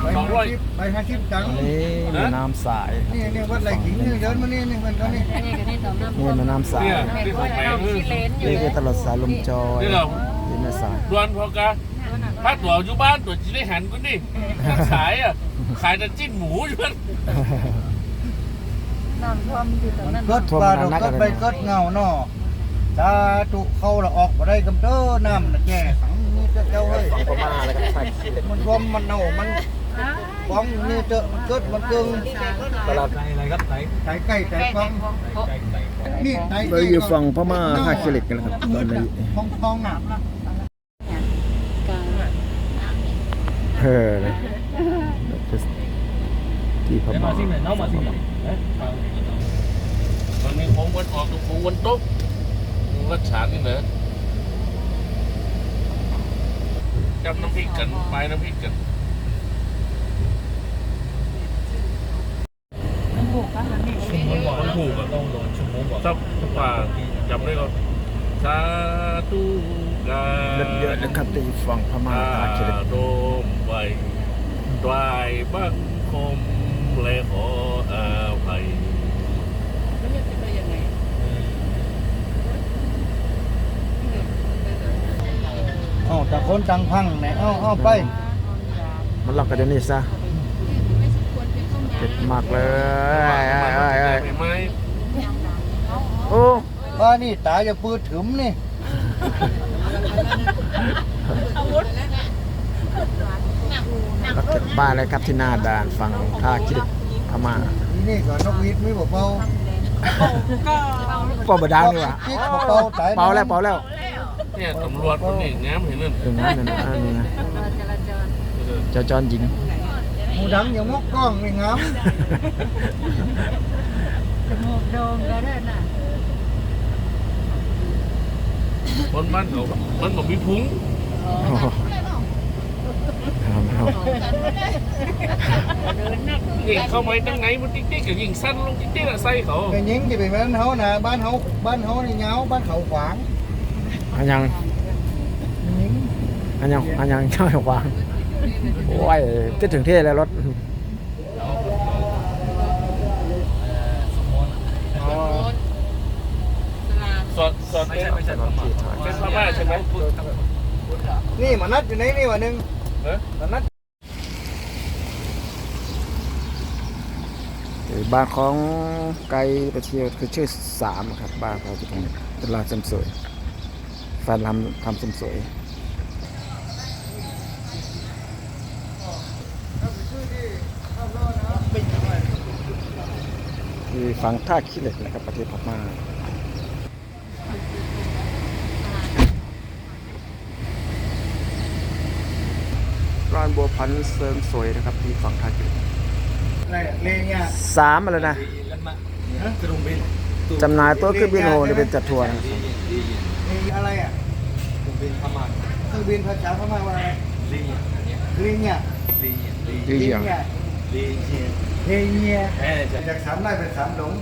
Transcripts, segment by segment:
ไปสองร้อยไปหาทิพย์จังอันนี้แม่น้ำสายนี่เนี่ยวัดไหลขิงเนี่ยเดินมานี่นี่มันก็นี่อันนี้ก็ได้ตอบน้ำนี่แม่น้ำสายเนี่ยแม่ที่ก็ผมไปเอาคือขี้เลนอยู่นี่คือตลาดสายลมจอยนี่เหรอที่แม่สายดวนพอกะถ้าตัวอยู่บ้านตัวจีได้หันกูนี่ขายอะขายแต่จิ้นหมูอยู่นั่นน้ำท่วมอยู่ตรงนั้นเกิดปลาดอกเกิดไปเกิดเงาเนาะ ตาตุเข้าละออกมาได้กำเต้อน้ำน่ะแก่ขังนี่เจ้าเฮ้ยพม่าแล้วก็ไทยขี้เหล็กมันรวมมันเน่ามันฟ้องนี่เจอมันเกิดมันเกิงตลาดไก่ไก่ไก่ฟ้องนี่ไก่เราอยู่ฝั่งพม่าท่าขี้เหล็กกันนะครับตอนนี้ท้องท้องหนักเออนะที่พม่ามันมีโค้งวันออกกับโค้งวันตก รักษานี่เหรอจับน้ำพริกกันไปน้ำพริกกันมันผูกอะต้องโดนชั่วโมงกว่าสักว่าจำได้ก็สาธุกาเยอะๆนะครับที่ฝั่งพม่าท่าขี้เหล็กโดมไว้ดวายบังคมและขออาภัย เอ้าแต่คนตังพังไหนเอ้าเอ้าไปมันล็อกกันเดี๋ยวนี้ซะเจ็บมากเลยเอ้ยเอ้ยเอ้ยเอ้ยไหมโอ้ว่านี่ตาจะปืดถึมนี่เราเก็บบ้านเลยครับที่หน้าด่านฝั่งท่าขี้เหล็กพม่านี่นี่ก็นกหวีดไม่บอกเบาเป่าบดังนี่หว่าจิ๊กบอกเบาตายเป่าแล้วเป่าแล้ว เนี่ยตำรวจคนนี้แง้มเห็นนั่นเออนั่นน่ะอันนี้นะจราจรเจ้าจอนหญิง หมูดังอย่างมกกล้องนี่งามจมูกโด่งก็ได้น่ะคนบ้านเขามันบอกมีพุงโอ้โหเอาไม่เอายิงเข้าไปตั้งไหนมันติ๊กติ๊กกับยิงสั้นลงติ๊กติ๊กอะใส่เขา cái những cái bị bán hấu nè bán hấu bán hấu này nháo bán khẩu quảng อันยัง những อันยังอันยังเจ้าหวางโอ้ยจะถึงที่แล้วรถสอดสอดเป็นเป็นพม่าใช่ไหมนี่ mà nát trên đấy đi mà nưng เออ mà nát บ้านของไกลไปเที่ยวคือชื่อสามครับบ้านเขาที่ตรงนี้เป็นร้านเสริมสวยแฟนทำทำเสริมสวยคือฝั่งท่าขี้เหล็กนะครับ ประเทศพม่าร้านบัวพันธ์เสริมสวยนะครับที่ฝั่งท่าขี้เหล็ก này lê nha สามมาแล้วนะจำหน่ายตัวเครื่องบินโฮนี่เป็นจัดทัวร์นะครับ thì à này à thư biên phải trả phải mang vào này lê nha ดีอย่าง nha lê nha จากสามไร่เป็นสามหลง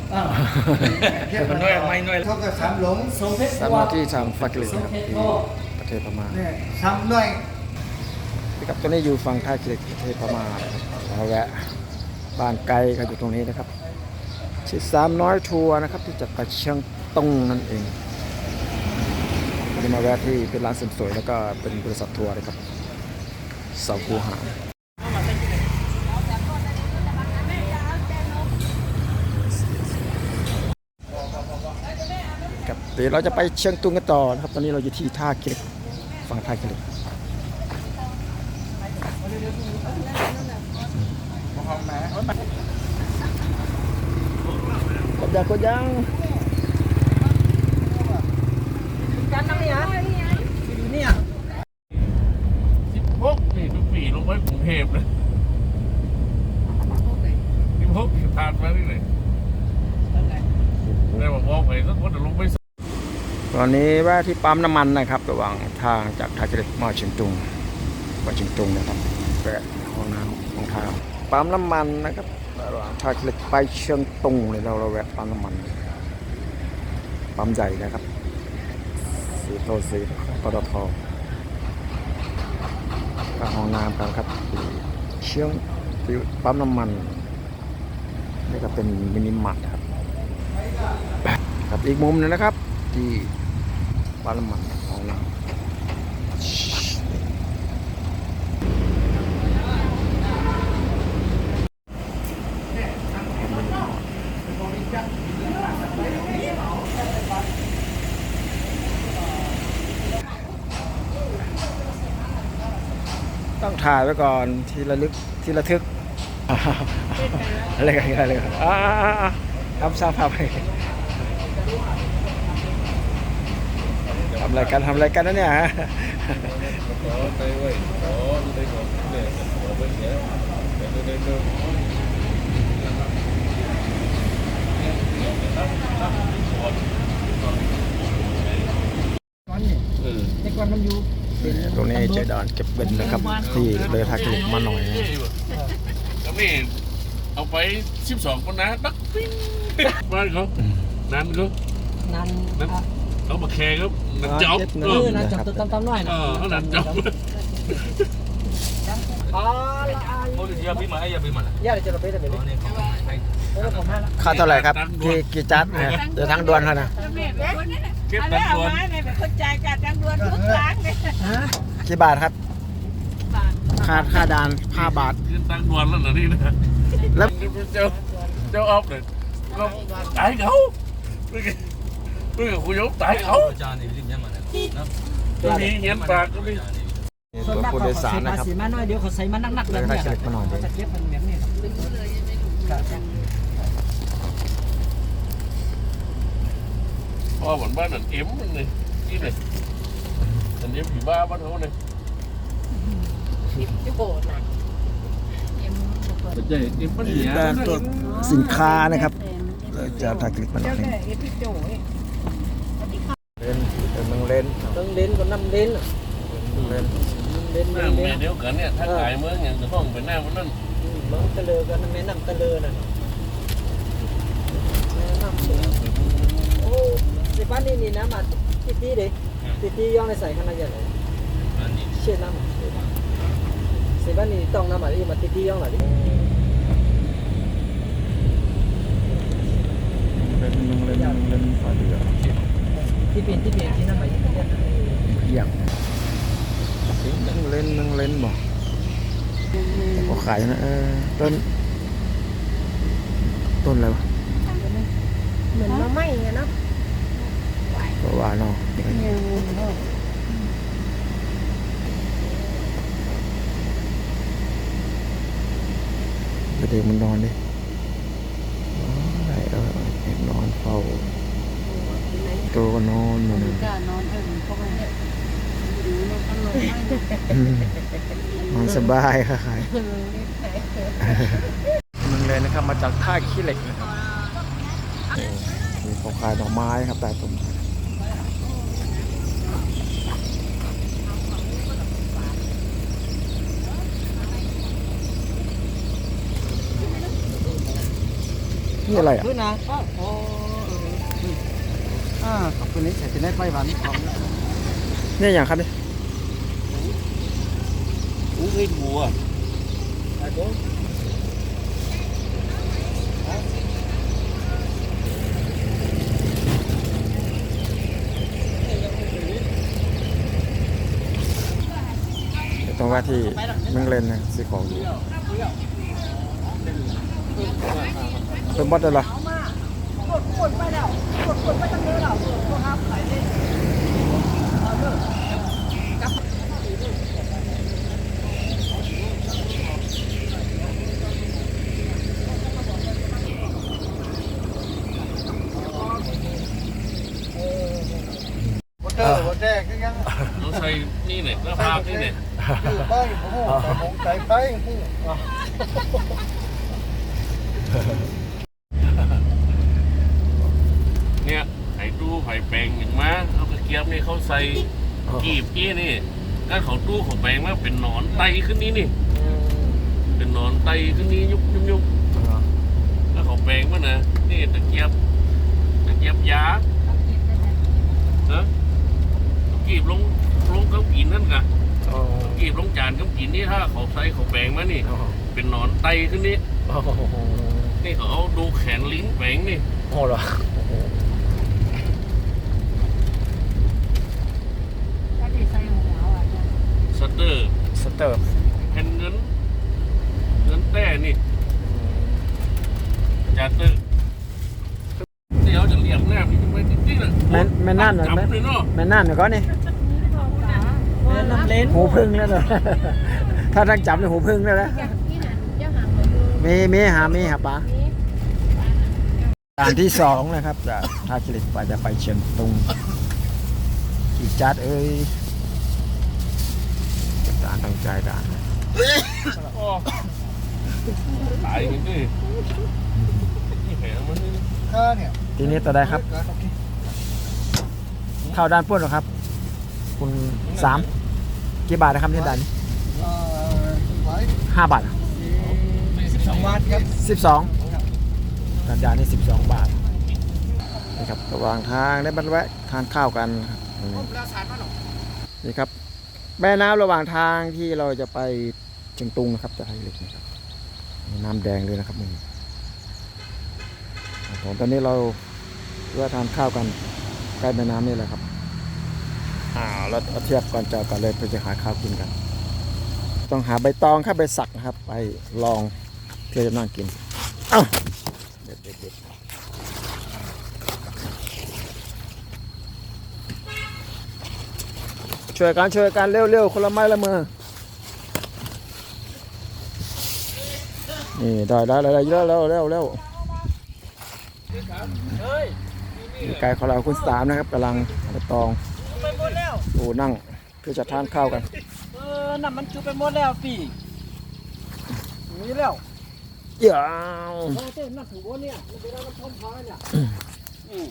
เทียบกันด้วยไม่ด้วยเท่ากับสามหลงสามมาที่ทำฟากิลินะครับที่ประเทศพม่าเนี่ยสามหน่วยพี่กับตัวนี้อยู่ฝั่งท่าขี้เหล็กประเทศพม่านะครับเราแวะบ้านไกลก็อยู่ตรงนี้นะครับชื่อสามน้อยทัวร์นะครับที่จัดไปเชียงตุงนั่นเอง วันนี้มาแวะที่เป็นร้านเสริมสวยแล้วก็เป็นบริษัททัวร์นะครับเสาคูหาครับเดี๋ยวเราจะไปเชียงตุงกันต่อนะครับ ตอนนี้เราอยู่ที่ท่าเหล็กฝั่งท่ายเหล็กกดยังกดยัง การตั้งเนี่ยอยู่นี่อะสิบหกนี่ทุกปีลงไปกรุงเทพเลยสิบหกผ่านมาที่ไหนได้มาบอกไปสักคนจะลงไปตอนนี้แวะที่ปั๊มน้ำมันนะครับ ระหว่างทางจากท่าขี้เหล็กมาเชียงตุงไปเชียงตุงนะครับแวะห้องน้ำของทางปั๊มน้ำมันนะครับระหว่างท่าขี้เหล็กไปเชียงตุงเลยเราเราแวะปั๊มน้ำมันปั๊มใหญ่นะครับ สีโทสีปตทก็ห้องน้ำกันครับ เชื่องปั๊มน้ำมัน นี่ก็เป็นมินิมาร์ทครับ ครับอีกมุมหนึงนะครับ ที่ปั๊มน้ำมันห้องน้ำ ถ่ายไว้ก่อนทีละลึกทีละทึกอะไรกันอะไรกันอ่าทำสร้างภาพให้ทำอะไรกันทำอะไรกันนะเนี่ยฮะ Có đây vậy, có đây có để có bên nhé. Đây đây đây đây. เออแต่ก่อนมันอยู่ ตรงนี้เจดอนเก็บเงินนะครับ ที่เลยทาคลิกมาหน่อยนะก็นี่เอาไปสิบสองคนนะดักปิ้งบ้านเขานั่นเขานั่นนั่นเขามาแข่งครับนั่นจ๊อบเอเอออนะจับตัวตามๆหน่อยเอนะอเขานั่นจ๊อบอ๋อละอาย Oh, dia bima, ya bima lah. ย่าจะเราไปแต่ไม่ Oh, ได้ ni kau hai. เออผมให้ละค่าเท่าไหร่ครับกี่กี่จัดเนี่ยเดี๋ยวทางด่วนเขานะเก็บอันตันี้งเอาค์ไม้เนี่ยเป็นคนจ่ายการทางด่วนทุกครั้งเนี่ยกี่บาทครับค่าค่าดานห้าบาท ขึ้นตังค์ด่วนแล้วนะนี่นะแล้ว เจ้าเจ้าออฟเลยก็ตายเขาเพื่อนเพื่อนคุยยกตายเขา Jangan ni bilik nyaman. Nah. ก็มีเงี้ยปากก็มีตัวผู้โดยสารนะครับสีมาหน่อยเดี๋ยวเขาใส่มาหนักๆเลแบบยทานี้คลิกมาหน่อยเขาจะเก็บมันแบบนี้ พ่อเหมือนบ้านนั่นเอ็มมันเลยนี่เลยอันนี้ผีบ้าบ้านเขาเลยโอ้โหนะเป็นใจเอ็มมันเหี้ยแต่ตัวสินค้านะครับเลยจะทาคลิกมาหน่เจ้าอยแม่เอพิโจยเลนเป็นเมืองเลนต้องเล่นก็น้ำเล่นเลนเล่นหน้าเล่นแม่เดียวกันเนี่ยถ้าขายเมืองอย่างจะห้องเป็นหน้ามันนั่นมันตะเลอกันแม่น้ำตะเลอน่ะแม่น้ำโอ้ สิบ้านนี้นี่นะมาติตีเด็ติตีย่องในใส่ขนาดใหญ่เลย Mandi. เช่นน้ำสิบ้านนี้ต้องน้ำอะไรมาติตีย่องหน่อยดิเป็นเมืองเลนเมืองเลนฟ้าเรือที่เป็นที่เป็นที่น้ำอะไรที่นั่นเพียงเมืองเลนเมืองเลนบอกเขาขายนะเออต้น ต้นอะไรวะเหมือนมะไม่ไง เนาะก็ว่าเนาะเด็กมันนอนดิอ๋อได้เออเด็กนอนเฝ้าตัวก็นอนอยู่นี่กล้านอนเออเพราะว่าเนี่ยดูมันตลกมากอืมนอนสบายค่ะขายมันเลยนะครับมาจากท่าขี้เหล็กนะครับนี่มีของขายดอกไม้ครับแต่ต้นไม้ นี่อะไรอะพื้นนะโอ้อ่าขอบคุณนี่ใส่เป็นได้ไปหวานของนี่อย่างครับนี่อู้เฮ้ยบัวเดี๋ยวตรงว่าที่เมืองเลนนะซื้อของอยู่ เป็นบอสเลยเหรอหัวเตอร์หัวแดงคือยังเราใส่นี่เนี่ยหน้าผากนี่เนี่ยอยู่บ้านโอ้โหแต่หงใจไปผู้เนี่ยไข่ตู้ไข่แปลงอย่างมา เอากระเกียบนี่เขาใส่กีบกี้นี่การเขาตู้เขาแปลงมาเป็นหนอนไตขึ้นนี่นี่ เป็นหนอนไตขึ้นนี่ยุบยุบยุบแล้วเขาแปลงมานะนี่ตะเกียบตะเกียบยาเนอะนั่นกะอ๋อกีบลงจานกับกินนี่ถ้าเขาใส่เขาแปลงมานี่อ๋อเป็นหนอนไตขึ้นนี่โอ้โหนี่เขาเอาดูแขนลิ้นแปลงนี่โอ้เหรอโอ้โห ถ้าได้ใส่หัวอะจ้ะ ส เตอร์สเตอร์แผ่นเงินเงินแต้นี่จาเตอร์เดี๋ยวจะเหลี่ยมแนบนี่ไม่จริงๆเลยแม่นแม่นั่นเหรอจับแม่เลยเนาะแม่นั่นเหรอก็นี่แม่น้ำเล้นหูพึ่งแล้วเนอะถ้าทั้งจับในหูพึ่งแล้วนะจากที่นั่นเจ้าหางมาดูมีมีหามีหาปลานี่ด่านที่สองนะครับจากท่าคิริกว่าจะไปเชียงตุงขีจัดเอ้ย ด่านตั้งใจด่านตายกันดินี่แผลมันนี่ค่าเนี่ยทีนี้ต่อได้ครับเกิดโอเคเข้าด้านพ้นหรอครับ คุณสามกี่บาทนะครับเนี่ยด่านนี้เอ่อไว้ห้าบาทสิบสองวันครับสิบสองด่านด่านนี้สิบสองบาทนี่ครับระหว่างทางได้บรรแวะทานข้าวกันครับนี่ครับ แม่น้ำระหว่างทางที่เราจะไปเชียงตุงนะครับจะให้เล็กนะครับมีน้ำแดงเลยนะครับมึงผมตอนนี้เราเพื่อทานข้าวกันใกล้แม่น้ำนี่แหละครับอ่าเราเอาเทียบก่อนจะกันเลยเพื่อจะหาข้าวกินกัน ต้องหาใบตองครับใบสักนะครับ ไปลองเพื่อจะนั่งกินอ้าเด็ดเด็ดเด็ด ช่วยกันช่วยกันเร็วๆคนละไม้ละมือนี่ได้ได้ได้ได้เร็วเร็วเร็วเร็วนี่ไก่ของเราคุณสามนะครับกำลังใบตองไปหมดแล้วโอ้นั่งเพื่อจะทานข้าวกันเออน้ำมันจุไปหมดแล้วพี่มีแล้วเดี๋ยวโอ้เต้นน้ำถึงบนเนี่ยมันเป็นร้านน้ำพร้อมพายเนี่ยอืม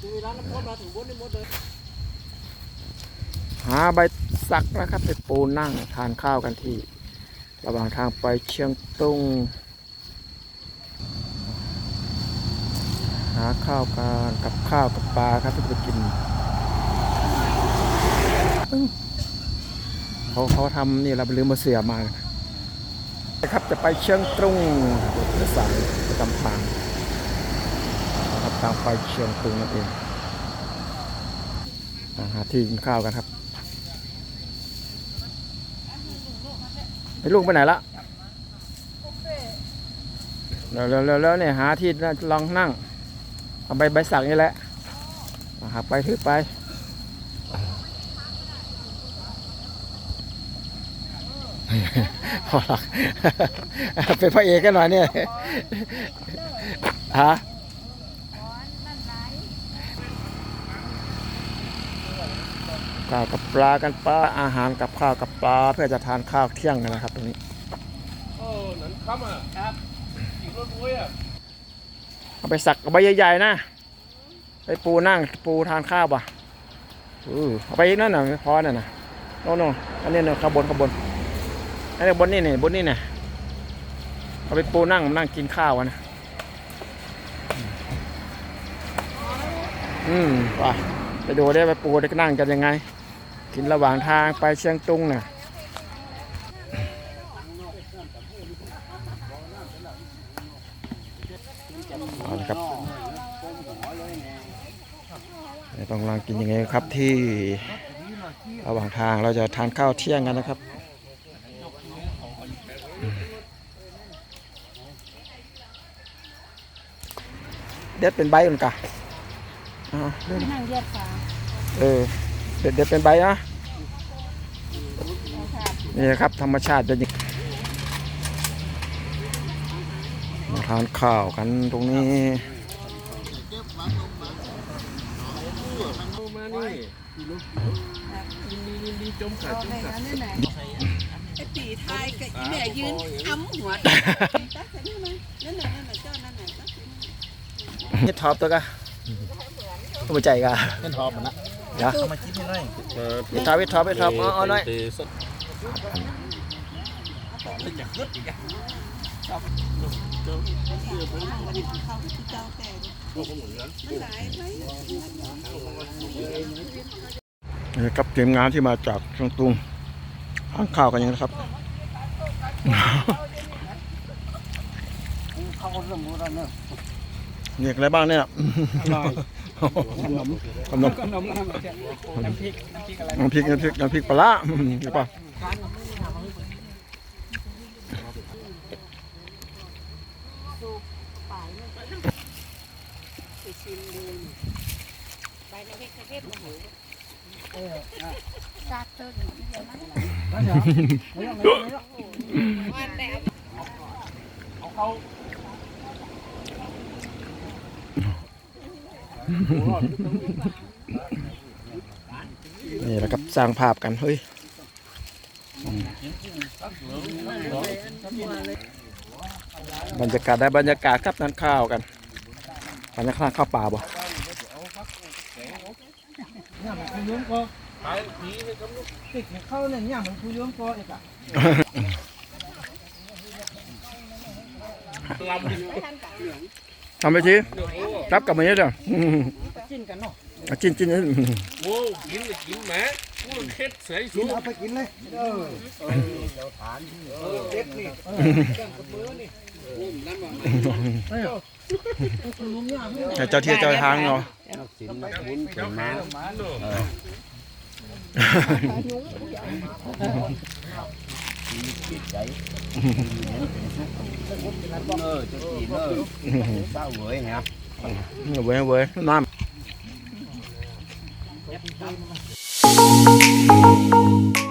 คือร้านน้ำพร้อมมาถึงบนนี่หมดเลย หาใบสักนะครับไปปูนั่งทานข้าวกันที่ ระหว่างทางไปเชียงตุงหาข้าวกันกับข้าวกับปลาครับที่จะกินเขาเขาทำนี่เราไปลืมมาเสือมานะครับจะไปเชียงตุงรถสายประจำทางนะครับทางไปเชียงตุงนั่นเองอ่าหาที่กินข้าวกันครับ ไอ้ลูกไปไหนละเร็วเร็วเร็วเร็วเนี่ยหาที่ลองนั่ง เอาใบใบสักนี่แหละเอาหักไปถือไปพอหลักเป็นพระเอกกันหน่อยเนี่ยฮะ ข้าวกับปลากันปลาอาหารกับข้าวกับปลาเพื่อจะทานข้าวเที่ยงกันนะครับตรงนี้เออนั้นคำอะครับอีกรถรวยอะเอาไปสักเอาใบใหญ่ๆนะไปปูนั่งปูทานข้าวป่ะเออเอาไปอีกนั่นน่ะไม่พอน่ะนะโน่นนอันนี้เนี่ยขางบวนขางบวนอันนี้บนนี่นี่บนนี่เนี่ยเอาไปปูนั่งนั่งกินข้าวกันนะอืมไปไปดูได้ไปปูได้นั่งกันยังไง กินระหว่างทางไปเชียงตุงน่ะเอาละครับเดี๋ยวต้องลองกินยังไงครับที่ระหว่างทางเราจะทานข้าวเที่ยงกันนะครับเด็ดเป็นใบมันกะอ่าเด็ดนั่งเยียดขาเออเด็ดเด็ดเป็นใบนะ นี่นะครับ ธรรมชาติจะยิงมาทานข้าวกันตรงนี้มานี่ยินดียินดีจมขาดจมขาดนั่นไหนไอ้ตีไทยกับอีแม่ยืนอ้ำหัวตักนั่นน่ะนั่นน่ะนั่นน่ะเจ้านั่นน่ะตักนี่ท็อปตัวกะตัวใจกะเป็นทอปมันนะเดี๋ยวมาคิดให้หน่อยวิท็อปวิท็อปวิท็อปเอาเอาหน่อยเตะสักค นี่ครับทีมงานที่มาจากเชียงตุงอ่านข่าวกันยังนะครับเขาเริ่มรู้แล้วเนอะมีอะไรบ้างเนี่ยขนมขนมขนมน้ำน้ำพริกน้ำพริกอะไรน้ำพริกน้ำพริกน้ำพริกปลาร้าอืมหรือเปล่าไปชิมดูไปในเฮ็ดเฮ็ดโอ้โหซาเตอร์นี่เดี๋ยวนั้นวั นแต่นี่แหละครับสร้างภาพกันเฮ้ย บรรยากาศได้บรรยากาศครับนั่นข้าวกันบรรยากาศข้าวเปล่าบ่เนี่ยมันคุยงก็ไปผีนี่ก็ลูกติดเข้าเนี่ยเนี่ยมันคุยงก็อีกอะลำดิทำไปทีรับกลับมาเยอะเด้ออืมจิ้นกันเนาะอะจิ้นจิ้นอืมโว้กินเลยกินแหมกู เค็ดเสยกิสูนงเอาไปกินเลยเออเด็ดนี่ให้เจ้าที่เจ้าทางเนาะสินมาบุญเป็นมาเออจะกินเออเศร้าเว้ยฮะเว้ยเว้ยน้ำ Thank you.